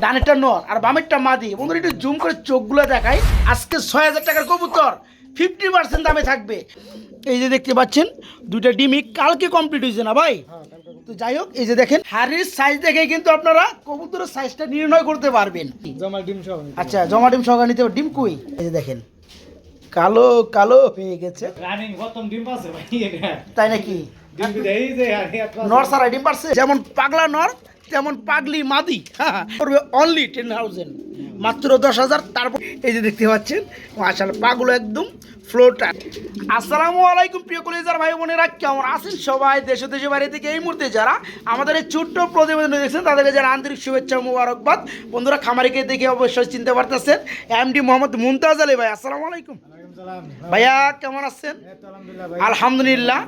ডানেরটা নর। আর বামেরটা মাদি। বন্ধুরা একটু জুম করে চোখগুলো দেখাই। আজকে ছয় হাজার টাকার কবুতর। ফিফটি পার্সেন্ট দামে থাকবে। এই যে দেখতে পাচ্ছেন দুইটা ডিমই কালকে কমপ্লিট হয়েছে না ভাই? তো যাই হোক এই যে দেখেন হাড়ির সাইজ দেখে কিন্তু আপনারা কবুতরের সাইজটা নির্ণয় করতে পারবেন। জমা ডিম সহ আচ্ছা জমা ডিম সহকারে নিতে ডিম কই? এই যে দেখেন কালো কালো হয়ে গেছে। রানিং প্রথম ডিম আছে ভাই তাই নাকি? ডিম যে মাস- নর সারা ডিম পারছে? যেমন পাগলা নর তেমন পাগলি মাদি করবে অনলি টেন থাউজেন্ড মাত্র দশ হাজার তারপর এই যে দেখতে পাচ্ছেন মাশাল পাগুলো একদম ফ্লোটা আসসালামু আলাইকুম প্রিয় কলেজার ভাই বোনেরা কেমন আছেন সবাই? দেশ ও দেশের বাইরে থেকে এই মুহূর্তে যারা আমাদের এই ছোট্ট প্রতিবেদন দেখছেন তাদেরকে যারা আন্তরিক শুভেচ্ছা মুবারকবাদ। বন্ধুরা খামারিকে দেখে অবশ্যই চিনতে পারতেছেন এমডি মোহাম্মদ মুমতাজ আলী ভাই আসসালামু আলাইকুম। ভাইয়া কেমন আছেন? আলহামদুলিল্লাহ।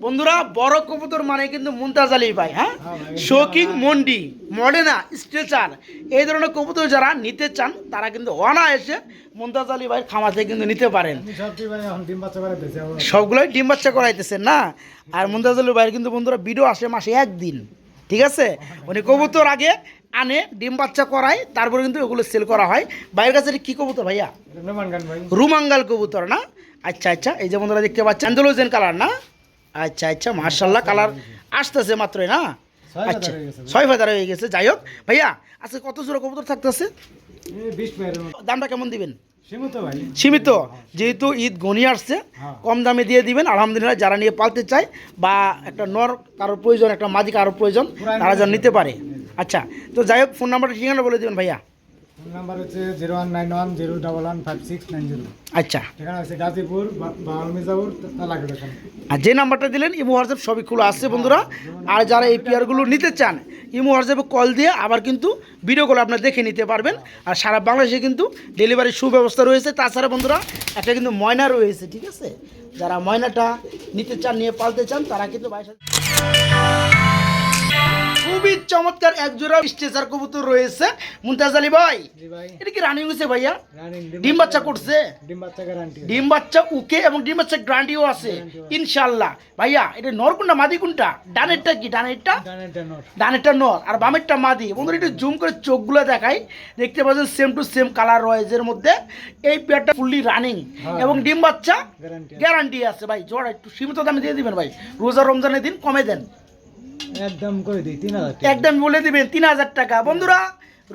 বন্ধুরা বড় কবুতর মানে কিন্তু মুমতাজ আলী ভাই হ্যাঁ? হ্যাঁ ভাই। মন্ডি মডেনা স্ট্রেচার এই ধরনের কবুতর যারা নিতে চান তারা কিন্তু অনায়াসে মুমতাজ আলী ভাই খামার থেকে কিন্তু নিতে পারেন। সবগুলোই ডিম বাচ্চা করাইতেছেন না? আর মুমতাজ আলী ভাইয়ের কিন্তু বন্ধুরা ভিডিও আসে মাসে একদিন ঠিক আছে? উনি কবুতর আগে আনে ডিম বাচ্চা করায় তারপরে কিন্তু ওগুলো সেল করা হয়। ভাইয়ের কাছে কি কবুতর ভাইয়া? রুমাঙ্গাল কবুতর না? আচ্ছা আচ্ছা এই যে বন্ধুরা দেখতে পাচ্ছেন কালার না? আচ্ছা আচ্ছা মার্শাল্লাহ কালার আসতেছে মাত্রই না? আচ্ছা হয়ে গেছে। ছয় হাজার হয়ে গেছে যাই হোক। ভাইয়া আজকে কত জোড়া কবুতর থাকতেছে। দামটা কেমন দিবেন? সীমিত যেহেতু ঈদ ঘনিয়ে আসছে হ্যাঁ। কম দামে দিয়ে দিবেন। আলহামদুলিল্লাহ যারা নিয়ে পালতে চায় বা একটা নর কারোর প্রয়োজন একটা মাদি কারোর প্রয়োজন তারা যেন নিতে পারে। আচ্ছা তো যাই হোক ফোন নাম্বারটা ঠিকানা বলে দিবেন ভাইয়া। ফোন নাম্বার হচ্ছে zero one nine one zero double one five six nine zero. আচ্ছা। ঠিকানা হচ্ছে গাজীপুর বাউল মির্জাপুর তালাকে আর যে নাম্বারটা দিলেন ইমো হোয়াটসঅ্যাপ সবই খোলা আছে বন্ধুরা। আর যারা এই পেয়ারগুলো নিতে চান ইমো হোয়াটসঅ্যাপে কল দিয়ে আবার কিন্তু ভিডিও কল আপনারা দেখে নিতে পারবেন। আর সারা বাংলাদেশে কিন্তু ডেলিভারির সুব্যবস্থা রয়েছে। তাছাড়া বন্ধুরা একটা কিন্তু ময়না রয়েছে ঠিক আছে? যারা ময়নাটা নিতে চান নিয়ে পালতে চান তারা কিন্তু সাথে খুবই চমৎকার এক জোড়া স্টেচার কবুতর রয়েছে। মুমতাজ আলী ভাই এটা কি রানিং হয়েছে ভাইয়া? ডিম বাচ্চা করছে? ডিম বাচ্চা উকে এবং ডিম বাচ্চা গ্রান্টিও আছে। ইনশাল্লাহ ভাইয়া এটা নর কোনটা মাদি কোনটা? ডানেরটা কি? ডানেরটা? ডানের ডানর ডানেরটা নর। আর বামেরটা মাদি। বন্ধুরা একটু জুম করে চোখগুলো দেখাই। দেখতে পাচ্ছেন সেম টু সেম কালার রয়েছে এর মধ্যে। এই পেয়ারটা ফুললি রানিং হ্যাঁ। এবং ডিম বাচ্চা গ্যারান্টি গ্যারান্টি আছে। ভাই জোড়া একটু সীমিত দামে দিয়ে দিবেন ভাই। রোজা রমজানের দিন কমে দেন। একদম করে দিই, তিন হাজার একদম বলে দিবেন, তিন হাজার টাকা। বন্ধুরা,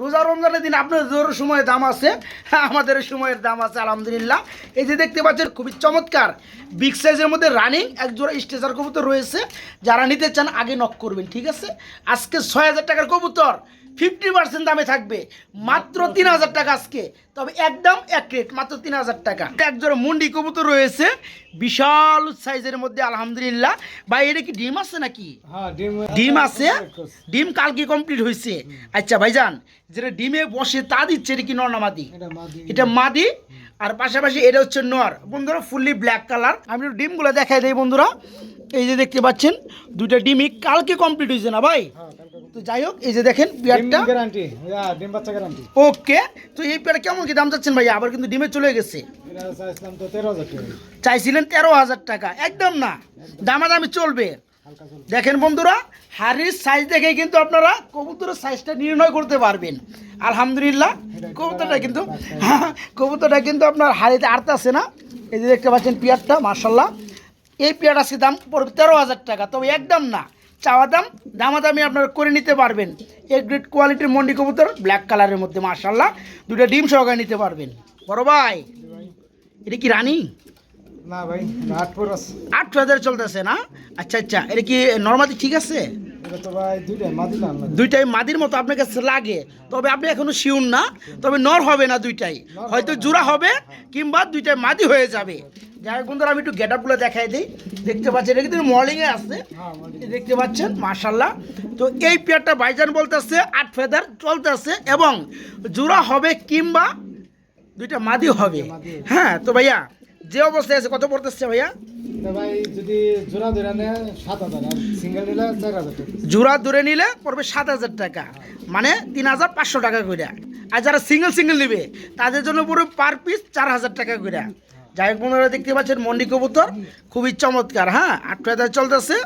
রোজা রমজানের দিন আপনাদের সময় দাম আছে। আমাদের সময়ের দাম আছে, আলহামদুলিল্লাহ। এই যে দেখতে পাচ্ছেন, খুবই চমৎকার। বিগ সাইজের মধ্যে রানিং এক জোড়া স্টেচার কবুতর রয়েছে। যারা নিতে চান, আগে নক করবেন, ঠিক আছে? আজকে ছয় হাজার টাকার কবুতর। ফিফটি পার্সেন্ট দামে থাকবে। মাত্র তিন হাজার টাকা আজকে। তবে একদম এক রেট মাত্র তিন হাজার টাকা। এক জোড়া মুন্ডি কবুতর রয়েছে। বিশাল সাইজের মধ্যে আলহামদুলিল্লাহ। ভাই এটা কি ডিম আছে নাকি? হ্যাঁ ডিম আছে। ডিম কালকে কমপ্লিট হয়েছে। আচ্ছা ভাইজান যেটা ডিমে বসে তা দিচ্ছে এটা কি নর না মাদি? এটা মাদি। আর পাশাপাশি এটা হচ্ছে নর। বন্ধুরা ফুললি ব্ল্যাক কালার। আমি ডিমগুলো দেখাই দিই বন্ধুরা। এই যে দেখতে পাচ্ছেন দুইটা ডিমই কালকে কমপ্লিট হয়েছে না ভাই? হ্যাঁ তো যাই হোক এই যে দেখেন ডিম বিয়ারটা গ্যারান্টি ডিম বাচ্চা গ্যারান্টি ওকে তো এই পেয়ারটা কেমন কি দাম চাচ্ছেন ভাই আবার কিন্তু ডিমে চলে গেছে। চাইছিলেন তেরো হাজার টাকা। একদম না দামাদামি চলবে। দেখেন বন্ধুরা হাড়ির সাইজ দেখে কিন্তু আপনারা কবুতরের সাইজটা নির্ণয় করতে পারবেন। আলহামদুলিল্লাহ কবুতরটা কিন্তু কবুতরটা কিন্তু আপনার হাড়িতে আড়তে আছে না? এই যে দেখতে পাচ্ছেন পেয়ারটা মার্শাল্লাহ এই পেয়ার আজকে দাম পড়বে তেরো হাজার টাকা। তবে একদম না চাওয়া দাম দামাদামি আপনারা করে নিতে পারবেন। এ গ্রেড কোয়ালিটির মন্ডি কবুতর ব্ল্যাক কালারের মধ্যে মার্শাল্লাহ দুটা ডিম সহকারে নিতে পারবেন। বড় ভাই এটা কি রানি? না ভাই আটশো হাজার চলতেছে না? আচ্ছা আচ্ছা এটা কি নর্মালি ঠিক আছে? দুইটাই মাদির মতো আপনার কাছে লাগে। তবে আপনি এখনও শিউন না তবে নর হবে না দুইটাই। হয়তো জোড়া হবে কিংবা দুইটাই মাদি হয়ে যাবে। যাই হোক বন্ধুরা আমি একটু গেট আপগুলো দেখাই দিই। দেখতে পাচ্ছেন এটা কিন্তু মর্নিংয়ে আসছে হ্যাঁ দেখতে পাচ্ছেন মার্শাল্লাহ তো এই পেয়ারটা বাইজান বলতেছে আট ফেদার চলতেছে এবং জোড়া হবে কিংবা দুইটা মাদি হবে। হ্যাঁ তো ভাইয়া যে অবস্থায় আছে কত পড়তেছে ভাইয়া? তো ভাই যদি জোড়া ধরে নেয় সাত হাজার আর সিঙ্গেল নিলে চার হাজার টাকা। জোড়া ধরে নিলে পড়বে সাত হাজার টাকা। মানে তিন হাজার পাঁচশো টাকা করে। আর যারা সিঙ্গেল সিঙ্গেল নেবে তাদের জন্য পড়বে পার পিস চার হাজার টাকা করে। যাই হোক বন্ধুরা দেখতে পাচ্ছেন মন্ডি কবুতর খুবই চমৎকার হ্যাঁ? আটটা হাজার চলতেছে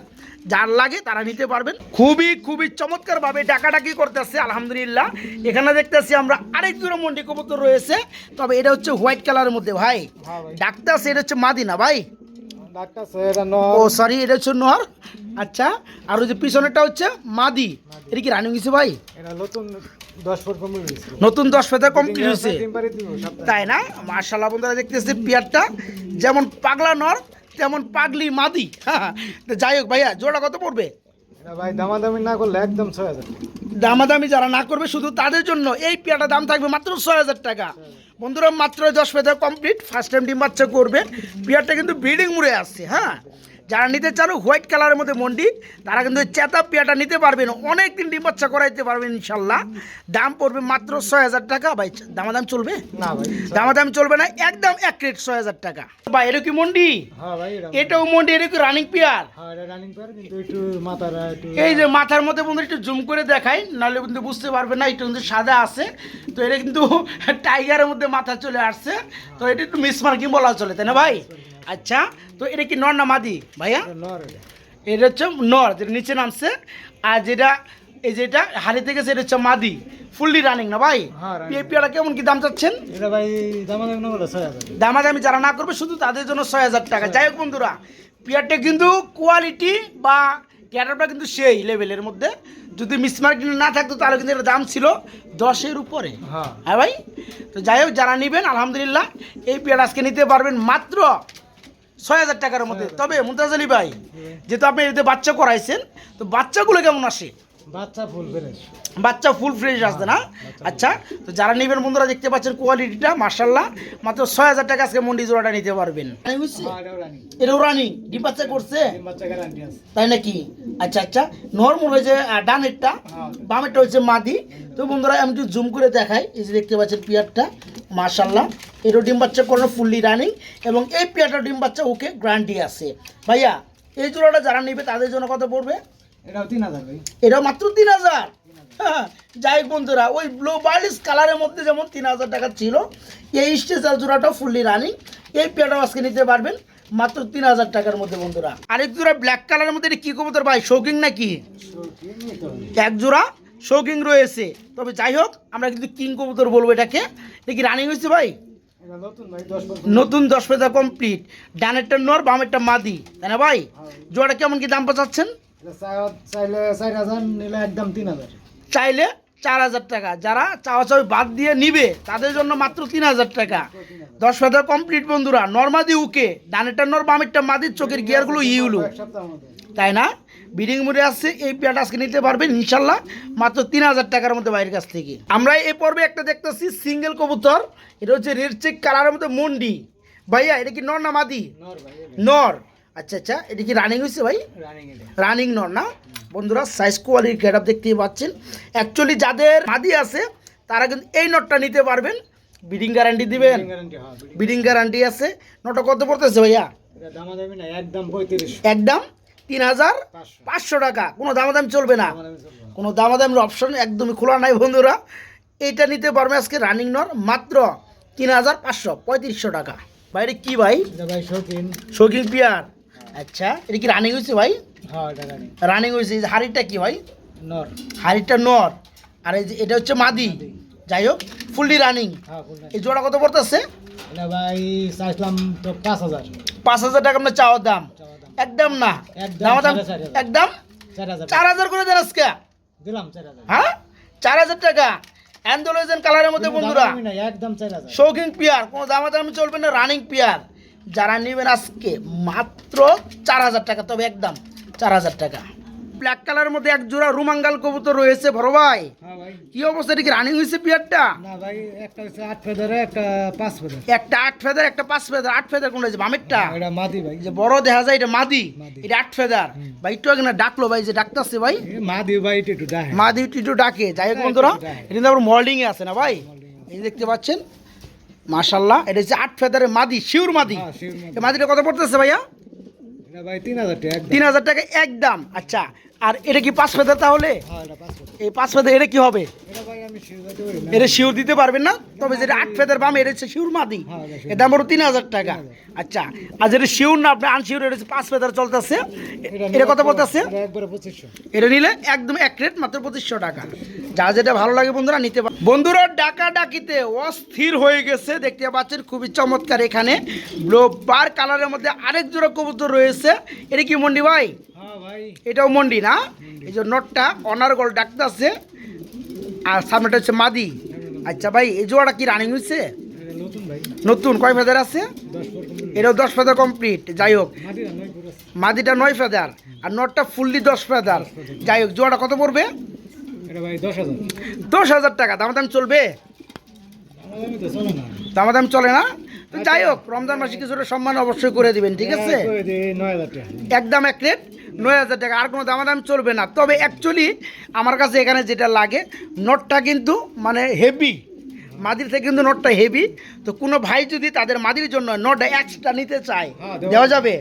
যার লাগে তারা নিতে পারবেন। খুবই খুবই চমৎকারভাবে ডাকাডাকি করতেছে আলহামদুলিল্লাহ। এখানে দেখতেছি আমরা আরেক জোড়া মন্ডি কবুতর রয়েছে তবে এটা হচ্ছে হোয়াইট কালারের মধ্যে ভাই। হ্যাঁ ভাই। এটা হচ্ছে মাদিনা ভাই। ও সরি এটা হচ্ছে নর? আচ্ছা আর ওই যে পিছনেরটা হচ্ছে মাদি। এটা কি রানিং হয়েছে ভাই? নতুন দশ ফেতা কমপ্লিট হয়েছে। তাই না? মার্শাল্লাহ বন্ধুরা দেখতেছি পিয়ারটা। যেমন পাগলা নর তেমন পাগলি মাদি। যাই হোক ভাইয়া জোড়া কত পড়বে? ভাই, দামাদামি না করলে একদম ছয় হাজার দামাদামি যারা না করবে শুধু তাদের জন্য এই পেয়াটা দাম থাকবে মাত্র ছয় হাজার টাকা। বন্ধুরা, মাত্র দশ পেয়ার কমপ্লিট ফার্স্ট টাইম ডিম বাচ্চা করবে। পেয়ারটা কিন্তু ব্রিডিং মুড়ে আসছে হ্যাঁ? যারা নিতে চান হোয়াইট কালারের মধ্যে মন্ডি তারা কিন্তু চেতা পেয়াটা নিতে পারবেন। অনেক দিন ডিম বাচ্চা করাইতে পারবেন ইনশাল্লাহ। দাম পড়বে মাত্র ছয় হাজার টাকা। ভাই দামাদাম চলবে? না ভাই দামাদাম চলবে না একদম এক রেট ছয় হাজার টাকা। ভাই এটা কি মন্ডি? হ্যাঁ এটাও মন্ডি এটা কি রানিং পেয়ার হ্যাঁ একটু এই যে মাথার মধ্যে বন্ধু একটু জুম করে দেখাই নাহলে কিন্তু বুঝতে পারবে না এটা কিন্তু সাদা আছে। তো এটা কিন্তু টাইগারের মধ্যে মাথা চলে আসছে। তো এটা একটু মিসমার্কিং বলা চলে তাই না ভাই? আচ্ছা তো এটা কি নর না মাদি? ভাইয়া? এটা হচ্ছে নর যেটা নিচে নামছে। আর যেটা এই যেটা হাড়ি থেকে সেটা হচ্ছে মাদি ফুললি রানিং না ভাই? হ্যাঁ। পেয়ারা কেমন কি দাম চাচ্ছেন? দামাদামি যারা না করবে শুধু তাদের জন্য ছয় হাজার টাকা। যাই হোক বন্ধুরা পেয়ারটা কিন্তু কোয়ালিটি বা ক্যাটারটা কিন্তু সেই লেভেলের মধ্যে। যদি মিসমার্কিং না থাকতো তাহলে কিন্তু এর দাম ছিল দশের উপরে। হ্যাঁ। হ্যাঁ ভাই? তো যাই হোক যারা নেবেন আলহামদুলিল্লাহ এই পেয়ার আজকে নিতে পারবেন মাত্র ছয় হাজার টাকার মধ্যে। তবে মুমতাজ আলী ভাই যেহেতু আপনি এতে বাচ্চা করাইছেন তো বাচ্চাগুলো কেমন আসে? বাচ্চা ফুল ফ্রেশ বাচ্চা ফুল ফ্রেশ আসবে না? আচ্ছা তো যারা নেবেন বন্ধুরা দেখতে পাচ্ছেন কোয়ালিটিটা মার্শাল্লাহ মাত্র ছয় হাজার টাকা আজকে মন্ডি জোড়াটা নিতে পারবেন। এটাও রানিং। রানি ডিম বাচ্চা করছে? ডিম বাচ্চা গ্যারান্টি আছে। তাই নাকি? আচ্ছা আচ্ছা নর্মাল হয়েছে ডানেরটা হ্যাঁ বামেরটা হচ্ছে মাদি। তো বন্ধুরা আমি একটু জুম করে দেখাই এই যে দেখতে পাচ্ছেন পিয়ারটা মার্শাল্লাহ এটাও ডিম বাচ্চা করানো ফুললি রানিং এবং এই পিয়ারটা ডিম বাচ্চা ওকে গ্যারান্টি আছে। ভাইয়া এই জোড়াটা যারা নেবে তাদের জন্য কত পড়বে? এটাও তিন হাজার ভাই। এটাও মাত্র তিন হাজার? হ্যাঁ, যাই বন্ধুরা ওই ব্লু বার্লিস কালারের মধ্যে যেমন তিন হাজার টাকা ছিল এই স্টেজার জোড়াটাও ফুললি রানিং এই পেয়ারটাও আজকে নিতে পারবেন মাত্র তিন হাজার টাকার মধ্যে বন্ধুরা। আরেক জোড়া ব্ল্যাক কালারের মধ্যে এটা কি কবুতর ভাই শৌকিং নাকি? নিতে হবে। এক জোড়া শৌকিং রয়েছে। তবে যাই হোক আমরা কিন্তু কিং কবুতর বলব এটাকে। এটা কি রানিং হয়েছে ভাই? নতুন দশ পেজা কমপ্লিট ডানেরটা নর বামেরটা মাদি তাই না ভাই? জোড়াটা কেমন কি দাম পাচ্ছেন চা- চাইলে চার হাজার নিলে একদম তিন হাজার। চাইলে চার হাজার টাকা। যারা চাওয়া চাওয়া বাদ দিয়ে নিবে তাদের জন্য মাত্র তিন হাজার টাকা। দশ হাজার কমপ্লিট বন্ধুরা নর্মাদি উকে ডানেরটা নর বামেরটা মাদির চোখের গিয়ারগুলো ইউলু। তাই না? বিডিং মুড়ে আসছে এই পেয়ারটা আজকে নিতে পারবেন ইনশাল্লাহ মাত্র তিন হাজার টাকার মধ্যে বাইরের কাছ থেকে। আমরা এই পর্বে একটা দেখতেছি সিঙ্গেল কবুতর এটা হচ্ছে রেড চেক কালারের মধ্যে মন্ডি। ভাইয়া এটা কি নর না মাদি? নর। আচ্ছা আচ্ছা এটা কি রানিং হয়েছে ভাই? রানিং রানিং নর না? বন্ধুরা সাইজ কোয়ালিটি গেট আপ দেখতেই পাচ্ছেন। অ্যাকচুয়ালি যাদের মাদি আছে তারা কিন্তু এই নটটা নিতে পারবেন। বিডিং গ্যারান্টি দিবেন। গ্যারান্টি হ্যাঁ বিডিং গ্যারান্টি আছে। নটটা কত পড়তেছে ভাইয়া? এটা একদম তিন হাজার পাঁচশো। টাকা। কোনো দামাদাম চলবে না। দামাদামি চলবে না। কোনো দামাদামের অপশন একদমই খোলা নাই বন্ধুরা। এইটা নিতে পারবে আজকে রানিং নর মাত্র তিন হাজার পাঁচশো পঁয়ত্রিশশো টাকা। বাইরে কি ভাই? এটা শৌখিন পিয়ার। আচ্ছা এটা কি রানিং হয়েছে ভাই? হ্যাঁ রানিং রানিং হয়েছে এই হাড়িটা কি ভাই? নর। হাড়িটা নর। আর এই যে এটা হচ্ছে মাদি। যাই হোক ফুললি রানিং হ্যাঁ এই জোড়া কত পড়তেছে? ভাই চাইছিলাম তো পাঁচ হাজার। পাঁচ হাজার টাকা আপনার চাওয়ার দাম। একদম না? দাম। একদম? চার হাজার। করে দেন আজকে। দিলাম হ্যাঁ? চার হাজার টাকা। অ্যান্ডোলোজেন কালারের মধ্যে বন্ধুরা। একদম শৌখিন পিয়ার কোনো দামাদামি চলবে না রানিং পিয়ার যারা নেবেন আজকে মাত্র চার হাজার টাকা তবে একদম চার হাজার টাকা। ব্ল্যাক কালারের মধ্যে এক জোড়া রুমাঙ্গাল কবুতর রয়েছে বড় ভাই। হ্যাঁ কি অবস্থা এটা কি রানিং হয়েছে পিয়ারটা? না ভাই একটা আট ফেদারে একটা পাঁচ ফেদার একটা আট ফেদার একটা পাঁচ ফেদার আট ফেদার কোনটা হয়েছে? বামেরটা? এটা মাদি ভাই। যে বড় দেখা যায় এটা মাদি। এটা আট ফেদার ভাই একটু আগে না ডাকলো ভাই যে ডাকতেছে ভাই। মাদি ভাই একটু ডাহে মাদি একটু ডাকে। যাই হোক হ্যাঁ, বন্ধুরা এটা কিন্তু আবার মল্ডিং এ আছে না ভাই? এই দেখতে পাচ্ছেন মাশাল্লাহ এটা হচ্ছে আট ফেদারের মাদি শিউর মাদি। হ্যাঁ, মাদিটা কত পড়তেছে ভাইয়া? তিন হাজার টাকা একদম আচ্ছা আর এটা কি পাঁচ ফেদার তাহলে? হ্যাঁ এই পাঁচ ফেদার এটা কি হবে? এটা শিওর দিতে পারবেন না তবে যেটা আট ফেদার বাম এটা হচ্ছে শিওর মাদি। হ্যাঁ, এটা শিওর। এর দাম হলো তিন হাজার টাকা। আচ্ছা আর যেটা শিওর না আপনি আনশিওর এটা হচ্ছে পাঁচ ফেদার চলতেছে। এটা বলতেছে এটা নিলে একদম এক রেট মাত্র পঁচিশশো টাকা। যা যেটা ভালো লাগে বন্ধুরা নিতে পার বন্ধুরা ডাকা ডাকিতে অস্থির হয়ে গেছে দেখতে পাচ্ছেন খুবই চমৎকার এখানে। বার কালারের মধ্যে আরেক জোড়া কবুতর রয়েছে। এটা কি মন্ডি ভাই? হ্যাঁ ভাই। এটাও মন্ডি না? এই যে নটটা অনারগল ডাকতেছে। আর সামনেটা হচ্ছে মাদি। আচ্ছা ভাই এই জোয়াটা কি রানিং হয়েছে নতুন কয় ফেদার আছে? এটাও দশ ফেদার কমপ্লিট যাই হোক মাদিটা নয় ফেদার আর নটটা ফুললি দশ ফেদার। যাই হোক জোয়াটা কত পড়বে? দশ হাজার। টাকা। দাম দাম চলবে? আমার দামি তো চলে না। দাম দাম চলে না? তো যাই হোক রমজান মাসে কিছুটা সম্মান অবশ্যই করে দিবেন ঠিক আছে? একদম এক প্লেট নয় হাজার টাকা আর কোনো দামাদামি চলবে না। তবে অ্যাকচুয়ালি আমার কাছে এখানে যেটা লাগে নটটা কিন্তু মানে হেভি মাদির থেকে কিন্তু নটটা হেভি তো কোনো ভাই যদি তাদের মাদির জন্য নোটটা এক্সট্রা নিতে চায় হ্যাঁ, দেওয়া যাবে?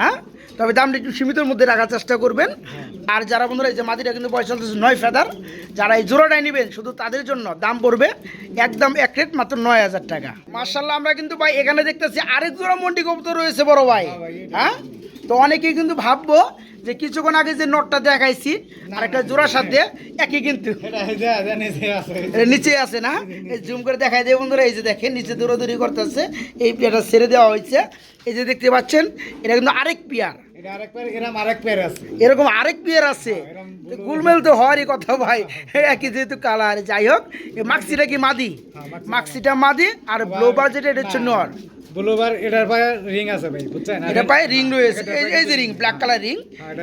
হ্যাঁ? তবে দামটা একটু সীমিতের মধ্যে রাখার চেষ্টা করবেন। আর যারা বন্ধুরা এই যে মাদিটা কিন্তু বয়স চলতেছে নয় ফেদার যারা এই জোড়াটাই নেবেন শুধু তাদের জন্য দাম পড়বে একদম এক রেট মাত্র নয় হাজার টাকা। মার্শাল্লাহ আমরা কিন্তু ভাই এখানে দেখতেছি আরেক জোড়া মন্ডি কবুতর রয়েছে বড় ভাই। হ্যাঁ হ্যাঁ? তো অনেকেই কিন্তু ভাববো যে কিছুক্ষণ আগে যে নোটটা দেখাইছি আর একটা জোড়ার সাথে একই কিন্তু। নিচে আছে। না? এই জুম করে দেখাই দেয় বন্ধুরা এই যে দেখেন নিচে দৌড়াদৌড়ি করতেছে এই পেয়ারটা ছেড়ে দেওয়া হয়েছে। এই যে দেখতে পাচ্ছেন এটা কিন্তু আরেক পেয়ার। এরকম আরেক পেয়ার আছে। গুলমেল তো হওয়ারই কথা ভাই। একই যেহেতু কালার যাই হোক মাক্সিটা কি মাদি? হ্যাঁ, মাক্সিটা মাক্সিটা মাদি আর ব্লোবার যেটা এটা হচ্ছে নর। ব্লুবার এটার পায়ে রিং আছে ভাই বুঝছেন? এটা পায়ে রিং রয়েছে। এই- যে রিং ব্ল্যাক কালার রিং হ্যাঁ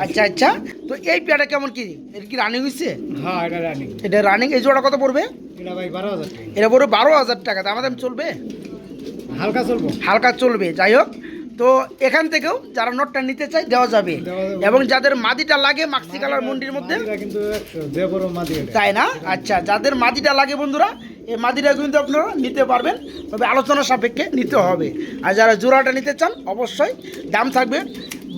আচ্ছা আচ্ছা। তো এই পেয়ারটা কেমন কি? কি রানিং হ্যাঁ এটা রানিং এটা রানিং এই জোড়া কত পড়বে? এটা ভাই টাকা। এটা পড়বে দাম চলবে? হালকা চলবো। হালকা চলবে। যাই হোক তো এখান থেকেও যারা নোটটা নিতে চায় দেওয়া যাবে। এবং যাদের মাদিটা লাগে মাক্সি কালার মন্ডির মধ্যে তাই না? আচ্ছা যাদের মাদিটা লাগে বন্ধুরা এই মাদিটা কিন্তু আপনারা নিতে পারবেন তবে আলোচনা সাপেক্ষে নিতে হবে। আর যারা জোড়াটা নিতে চান অবশ্যই দাম থাকবে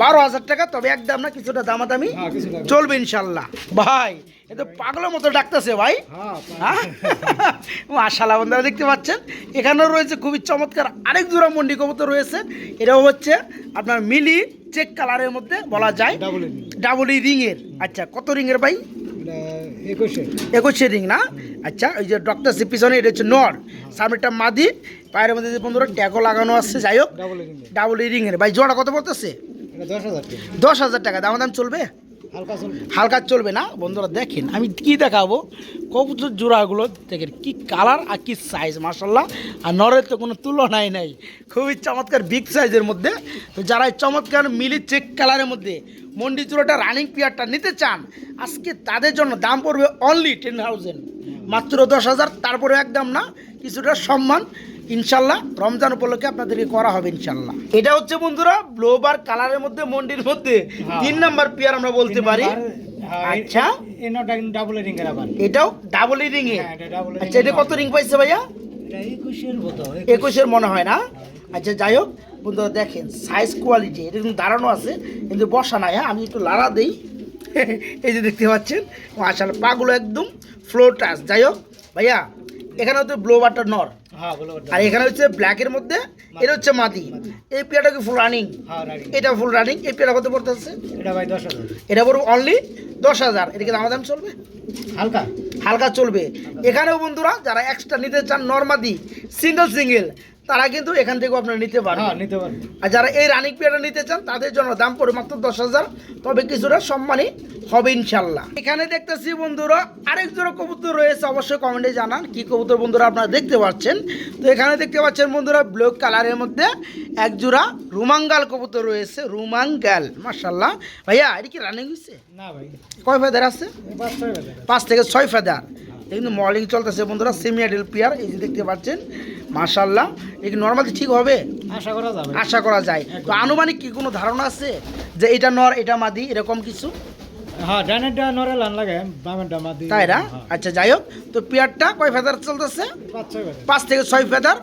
বারো হাজার টাকা তবে একদম না কিছুটা দামাদামি হ্যাঁ চলবে ইনশাল্লাহ। ভাই এ তো পাগলের মতো ডাকতেছে ভাই। হ্যাঁ হ্যাঁ? মাশাল্লাহ বন্ধুরা দেখতে পাচ্ছেন? এখানেও রয়েছে খুবই চমৎকার আরেক জোড়া মন্ডি কবুতর রয়েছে। এটাও হচ্ছে আপনার মিলি চেক কালারের মধ্যে বলা যায়। ডাবল ডাবল রিং এর। আচ্ছা কত রিং এর ভাই? একুশে। রিং না? আচ্ছা ওই যে ডক্টর সি পিছনে এটা হচ্ছে নর। সামনেটা মাদি। পায়ের মধ্যে যে বন্ধুরা ট্যাগও লাগানো আছে যাই হোক। ডাবল রিং ডাবল রিং এর। ভাই জোড়া কত পড়তেছে? দশ হাজার টাকা। দাম দাম চলবে? হালকা চলবে। না, বন্ধুরা দেখেন, আমি কি দেখাবো? কবুতর জোড়াগুলো দেখেন, কি কালার আর কি সাইজ মার্শাল্লাহ আর নরের তো কোনো তুলনাই নাই, খুবই চমৎকার বিগ সাইজের মধ্যে। তো যারা চমৎকার মিলি চেক কালারের মধ্যে মন্ডি জোড়াটা রানিং পিয়ারটা নিতে চান, আজকে তাদের জন্য দাম পড়বে অনলি টেন থাউজেন্ড মাত্র দশ হাজার, তারপরে একদম না, কিছুটা সম্মান। ইনশাল্লাহ রমজান উপলক্ষে আপনাদেরকে করা হবে ইনশাল্লাহ। এটা হচ্ছে বন্ধুরা ব্লোবার কালারের মধ্যে মন্ডির মধ্যে হ্যাঁ। তিন নাম্বার পিয়ার আমরা বলতে পারি। আচ্ছা। এই নটা কিন্তু ডাবল রিং এর আবার। এটাও ডাবল রিং এ? হ্যাঁ, এটা double আচ্ছা এটা কত রিং পাইছে ভাইয়া? একুশের মনে হয় না? আচ্ছা যাই হোক বন্ধুরা দেখেন সাইজ কোয়ালিটি এটা কিন্তু দাঁড়ানো আছে কিন্তু বসা নাই হ্যাঁ আমি একটু লাড়া দিই। এই যে দেখতে পাচ্ছেন মাশাল পাগুলো একদম ফ্লো টাচ যাই হোক ভাইয়া এখানে হচ্ছে ব্লোবারটা নর। হ্যাঁ আর এখানে হচ্ছে ব্ল্যাকের মধ্যে এটা হচ্ছে মাদি এই পেয়ারটা কি ফুল রানিং হ্যাঁ এটা ফুল রানিং এই পেয়ারটা কত পড়তেছে এটা ভাই দশ হাজার। এটা পড়বে অনলি দশ হাজার। এদিকে দাম দাম চলবে? হালকা। হালকা চলবে। এখানেও বন্ধুরা যারা এক্সট্রা নিতে চান নর্মাদি সিঙ্গেল সিঙ্গেল তারা কিন্তু এখান থেকেও আপনারা নিতে হ্যাঁ পারবেন নিতে পারবে আর যারা এই রানিং পেয়ারটা নিতে চান তাদের জন্য দাম পড়ে মাত্র দশ হাজার। তবে কিছুটা সম্মানই হবে ইনশাল্লাহ এখানে দেখতেছি বন্ধুরা আরেক জোড়া কবুতর রয়েছে। অবশ্যই কমেন্টে জানান কি কবুতর বন্ধুরা আপনারা দেখতে পাচ্ছেন। তো এখানে দেখতে পাচ্ছেন বন্ধুরা ব্লু কালারের মধ্যে এক জোড়া রুমাঙ্গাল কবুতর রয়েছে। রুমাঙ্গাল মার্শাল্লাহ ভাইয়া এটা কি রানিং হয়েছে না ভাই। কয় ফেদার আছে? পাঁচ থেকে ছয় ফেদার কিন্তু মর্নিং চলতেছে বন্ধুরা সেমি অ্যাডেল পিয়ার এই যে দেখতে পাচ্ছেন মার্শাল্লাহ এগুলো নর্মালি ঠিক হবে? আশা করা যাবে। আশা করা যায়। তো আনুমানিক কি কোনো ধারণা আছে যে এটা নর এটা মাদি এরকম কিছু? হ্যাঁ ডানেরটা নরে লান লাগে বামেরটা মাদি। তাই না? হ্যাঁ। আচ্ছা যাই হোক তো পেয়ারটা কয় ফেদার চলতেছে? পাঁচ ছয় হাজার পাঁচ থেকে ছয় ফেদার।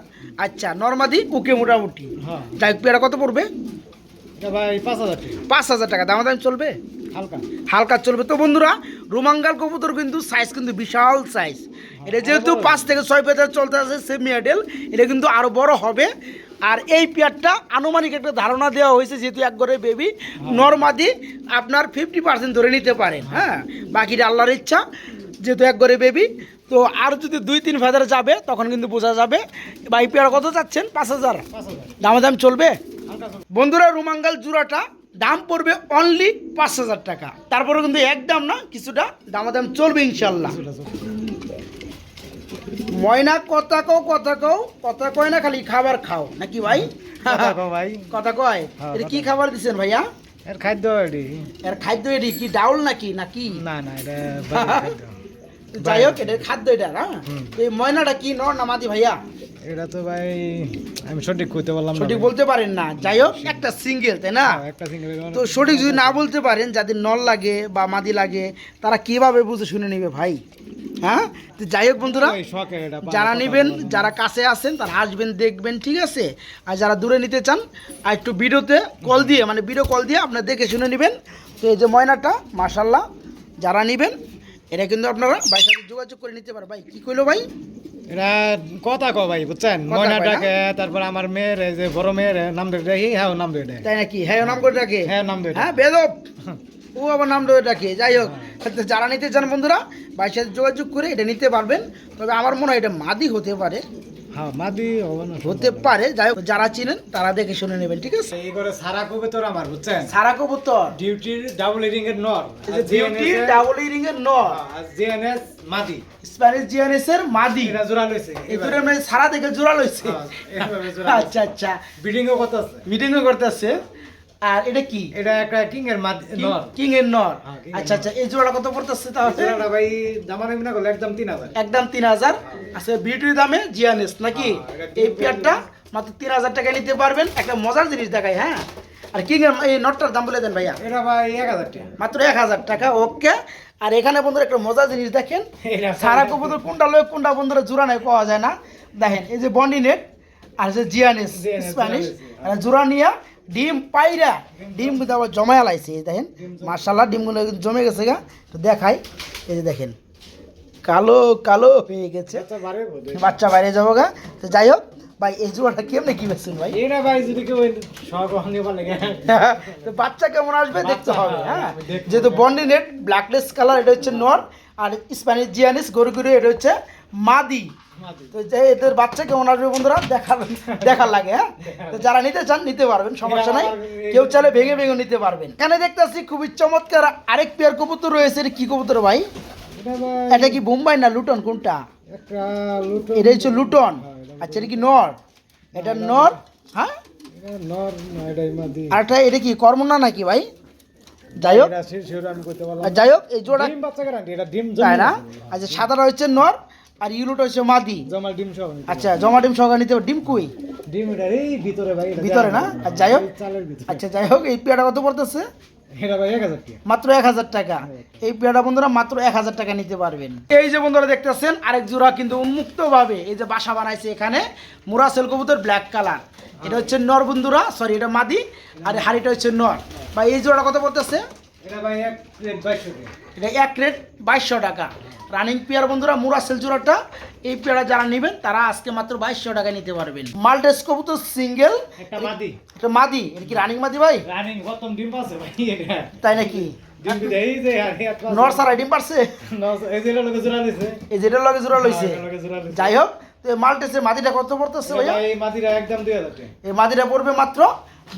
আচ্ছা নর্মাদি ওকে মোটামুটি। হ্যাঁ। যাই হোক পেয়ারা কত পড়বে? পাঁচ হাজার টাকা। হাজার দাম দাম চলবে? হালকা। হালকা চলবে। তো বন্ধুরা রোমাঙ্গাল কবুতর কিন্তু সাইজ কিন্তু বিশাল সাইজ এটা যেহেতু পাঁচ থেকে ছয় পেতার চলতে আছে সেমি মেডেল এটা কিন্তু আরও বড় হবে। আর এই পেয়ারটা আনুমানিক একটা ধারণা দেওয়া হয়েছে যেহেতু এক ঘরে বেবি নর্মাদি আপনার ফিফটি পার্সেন্ট ধরে নিতে পারেন হ্যাঁ? বাকিটা আল্লাহর ইচ্ছা যেহেতু এক ঘরে বেবি তো আর যদি দুই তিন ফেদার যাবে তখন কিন্তু বোঝা যাবে। বা এই পেয়ার কত চাচ্ছেন? পাঁচ হাজার। পাঁচ হাজার। দামাদাম চলবে। বন্ধুরা রুমাঙ্গাল জোড়াটা দাম পড়বে অনলি পাঁচ হাজার টাকা। তারপরে কিন্তু একদম না কিছুটা দামাদাম চলবে ইনশাল্লাহ। ময়না কথা কও কথা কও কথা কয় না খালি খাবার খাও। নাকি ভাই? ভাই। কথা কয়? হ্যাঁ, এটা কি খাবার দিছেন ভাইয়া? এর খাদ্য এর খাদ্য এটি কি ডাউল নাকি নাকি? না না এটা। যাই হোক এটা খাদ্য এটা না? এই ময়নাটা কি নর না মাদি ভাইয়া? এটা তো ভাই আমি সঠিক কইতে পারলাম সঠিক বলতে পারেন না। যাই হোক একটা সিঙ্গেল তাই না? হ্যাঁ, একটা সিঙ্গেল তো সঠিক যদি না বলতে পারেন যাদের নল লাগে বা মাদি লাগে তারা কীভাবে বুঝে শুনে নেবে ভাই? হ্যাঁ? তো যাই হোক বন্ধুরা যারা নেবেন যারা কাছে আছেন তারা আসবেন দেখবেন ঠিক আছে? আর যারা দূরে নিতে চান আর একটু ভিডিওতে কল দিয়ে মানে ভিডিও কল দিয়ে আপনারা দেখে শুনে নেবেন। তো এই যে ময়নাটা মাশাল্লাহ যারা নেবেন এটা কিন্তু আপনারা ভাই সাথে যোগাযোগ করে নিতে পারেন ভাই কি কইলো ভাই? এটা কথা কও ভাই বুঝছেন? ময়না ডাকে তারপর আমার মেয়ের যে বড় মেয়ের নাম ধরে হ্যাঁ নাম ধরে তাই নাকি? হ্যাঁ ও নাম করে ডাকে? হ্যাঁ নাম ধরে হ্যাঁ বেদব। ও আবার নাম ধরে ডাকে। যাই হোক যারা নিতে চান বন্ধুরা ভাই সাথে যোগাযোগ করে এটা নিতে পারবেন। তবে আমার মনে হয় এটা মাদি হতে পারে। হ্যাঁ মাদি হতে পারে যাই হোক যারা চিনেন তারা দেখে শুনে নেবেন ঠিক আছে? এই করে সারা কবুতর আমার বুঝছেন? সারা কবুতর। ডিউটির ডাবল ইরিং এর নর বিউটি ডাবল ইরিং এর নর। জিএনএস মাদি। স্প্যানিশ জিএনএস এর মাদি। এটা জোড়া লইছে এই দুটো মানে সারা দেখে জোড়া লইছে। হ্যাঁ, এইভাবে জোড়া লইছে। আচ্ছা আচ্ছা। বিডিং ও করতেছে। বিডিং ও করতেছে। আর এটা কি? এটা একটা কিং এর নর। কিং এর নর। হ্যাঁ, এর আচ্ছা আচ্ছা এই জোড়াটা কত পড়তেছে তাহলে? জোড়াটা ভাই দামানে মিনা করলে একদম তিন হাজার। একদম তিন হাজার। আচ্ছা বিউটির দামে জিএনএস নাকি? হ্যাঁ, এই পেয়ারটা মাত্র তিন হাজার টাকা নিতে পারবেন। একটা মজার জিনিস দেখাই হ্যাঁ? আর কিং এর এই নটটার দাম বলে দেন ভাইয়া। এটা ভাই এক হাজার টাকা। মাত্র এক হাজার টাকা ওকে। আর এখানে বন্ধুরা একটা মজার জিনিস দেখেন। সারা কবুতর কোনটা লয় কোনটা বন্ধুরা জোড়া নাই পাওয়া যায় না। দেখেন এই যে বন্ডি নেট আর যে জিয়ানেস জিয়ানেস, স্প্যানিশ। আর জোড়া নিয়া ডিম পাইরা ডিম কিন্তু আবার জমায়া লাইছে এই দেখেন মার্শাল্লাহ ডিমগুলো কিন্তু জমে গেছে গা। তো দেখাই এই যে দেখেন। কালো কালো হয়ে গেছে। বাচ্চা বাইরে যাব গা। তো যাই হোক ভাই এই জোড়াটা কেমনে কি বেছেন ভাই? এটা ভাই যদি কেউ তো বাচ্চা কেমন আসবে দেখতে হবে হ্যাঁ? যেহেতু বন্ডি নেট ব্ল্যাকলেস কালার এটা হচ্ছে নর আর স্প্যানিশ জিয়ানিস গরু গরু এটা হচ্ছে মাদি। তো যে এদের বাচ্চা কেমন আসবে বন্ধুরা দেখার দেখার লাগে হ্যাঁ? তো যারা নিতে চান নিতে পারবেন সমস্যা নাই। কেউ চাইলে ভেঙে ভেঙে নিতে পারবেন। এখানে দেখতেছি খুবই চমৎকার আরেক পেয়ার কবুতর রয়েছে। কি কবুতর ভাই? এটা কি বোম্বাই না লুটন? কোনটা? এটা হচ্ছে লুটন। আচ্ছা এটা কি নর? এটা নর? হ্যাঁ? আর এটা কি কর্মনা নাকি ভাই? যাই হোক। যাই হোক এই জোড়া ডিম বাচ্চা গ্যারান্টি এটা ডিম তাই না? আচ্ছা সাদাটা হচ্ছে নর। আর ইউলোটা হচ্ছে মাদি। জমা ডিম সহ আচ্ছা জমা ডিম সহকারে নিতে ডিম কুই? ডিম এটা এই ভিতরে ভাই ভিতরে না? আর যাই হোক। আচ্ছা যাই হোক এই পেয়াটা কত পড়তেছে? এটা ভাই এক হাজার টাকা। মাত্র এক হাজার টাকা। এই পেয়াটা বন্ধুরা মাত্র এক হাজার টাকা নিতে পারবেন। এই যে বন্ধুরা দেখতেছেন আরেক জোড়া কিন্তু উন্মুক্ত ভাবে এই যে বাসা বানাইছে এখানে মুরাসেল কবুতর ব্ল্যাক কালার। এটা হচ্ছে নর বন্ধুরা সরি এটা মাদি আর হাড়িটা হচ্ছে নর। বা এই জোড়াটা কত পড়তেছে? এটা এক প্লেট বাইশশো টাকা। রেট বাইশশো টাকা। রানিং পেয়ার বন্ধুরা মুরাসেল জোড়াটা এই পেয়ারা যারা নেবেন তারা আজকে মাত্র বাইশশো টাকা নিতে পারবেন। মাল্টেস কবুতর সিঙ্গেল একটা মাদি। এটা মাদি এটা কি রানিং মাদি ভাই? রানিং প্রথম ডিম পাচ্ছে ভাই তাই নাকি? ডিম পারছে এই জোড়া এই লগে জোড়া লইছে। হ্যাঁ, দিছে। যাই হোক তো এই মাল্টেসের মাদিটা কত পড়তেছে ভাই এই মাদিরা একদম দুই হাজার টাকা। এই মাদিটা পড়বে মাত্র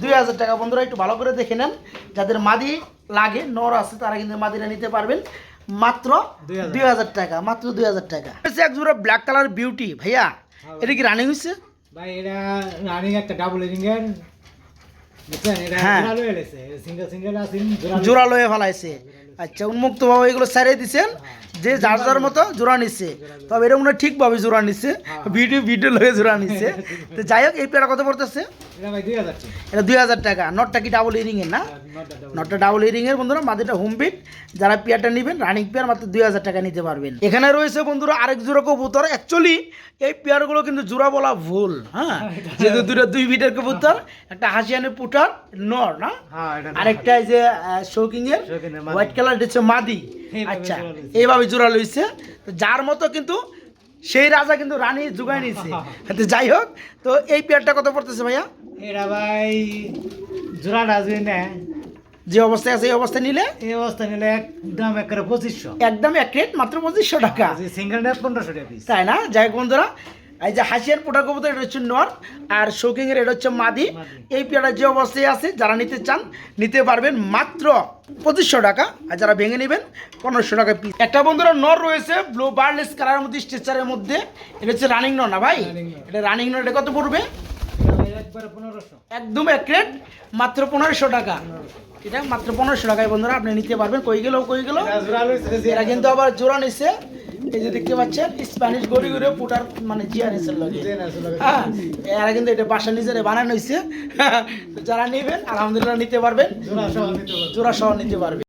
দুই হাজার টাকা। বন্ধুরা একটু ভালো করে দেখে নেন। যাদের মাদি লাগে নর আছে তারা কিন্তু মাদিটা নিতে পারবেন। মাত্র দুই হাজার টাকা। মাত্র দুই হাজার টাকা। এক জোড়া ব্ল্যাক কালার বিউটি ভাইয়া। এটা কি রানিং হচ্ছে ভাই এটা রানিং একটা ডাবল হ্যাঁ। জোড়া লয়ে ফেলাইছে। আচ্ছা উন্মুক্ত ভাবে এগুলো সারিয়ে দিচ্ছেন যে যার যার মতো জোড়া নিচ্ছে তবে এটা মনে হয় ঠিকভাবে জোড়া নিচ্ছে ভিডিও ভিডিও লগে জোড়া নিচ্ছে তো যাই হোক এই পেয়ারা কত পড়তেছে? এটা দুই হাজার টাকা। নটটা কি ডাবল ইরিং এর না? নটটা ডাবল ইরিং এর বন্ধুরা মাদিটা হোম বিট যারা পেয়ারটা নেবেন রানিং পেয়ার মাত্র দুই হাজার টাকা নিতে পারবেন। এখানে রয়েছে বন্ধুরা আরেক জোড়া কবুতর। অ্যাকচুয়ালি এই পেয়ারগুলো কিন্তু জোড়া বলা ভুল হ্যাঁ? যেহেতু দুটো দুই বিটের কবুতর একটা হাসিয়ানের পুটার নর না? হ্যাঁ আরেকটা এই যে শৌকিং এর শৌকিং এর হোয়াইট কালার হচ্ছে মাদি। আচ্ছা এইভাবে জোড়া লইছে। তো যার মতো কিন্তু সেই রাজা কিন্তু রানী জোগায় নিয়েছে তো যাই হোক তো এই পেয়ারটা কত পড়তেছে ভাইয়া? এটা ভাই জোড়াটা যদি নেয় যে অবস্থায় আছে এই অবস্থায় নিলে? এই অবস্থা নিলে একদম একেবারে পঁচিশশো। একদম এক রেট মাত্র পঁচিশশো টাকা। সিঙ্গেল নেট পনেরোশো টাকা তাই না? যাই হোক বন্ধুরা এই যে হাসিয়ার পোটা কবুতর এটা হচ্ছে নর আর শৌকিং এর এটা হচ্ছে মাদি। এই পেয়ারা যে অবস্থায় আছে যারা নিতে চান নিতে পারবেন মাত্র পঁচিশশো টাকা আর যারা ভেঙে নেবেন পনেরোশো টাকা পিস একটা বন্ধুরা নর রয়েছে ব্লু বার্লেস কালারের মধ্যে স্ট্রেচারের মধ্যে। এটা হচ্ছে রানিং নর না ভাই? এটা রানিং নর এটা কত পড়বে? একদম এক রেট মাত্র পনেরোশো টাকা। এটা মাত্র পনেরোশো টাকায় বন্ধুরা আপনি নিতে পারবেন। কই গেল কই গেল? এরা কিন্তু আবার জোড়া নিচ্ছে এই যে দেখতে পাচ্ছেন স্প্যানিশ গড়ি গড়ে পুটার মানে জিয়ানিসের লাগে। হ্যাঁ এরা কিন্তু এটা বাসা নিজের বানানো হয়েছে যারা নেবেন আলহামদুলিল্লাহ নিতে পারবেন। জোড়া সহ নিতে পারবে। জোড়া সহ নিতে পারবেন।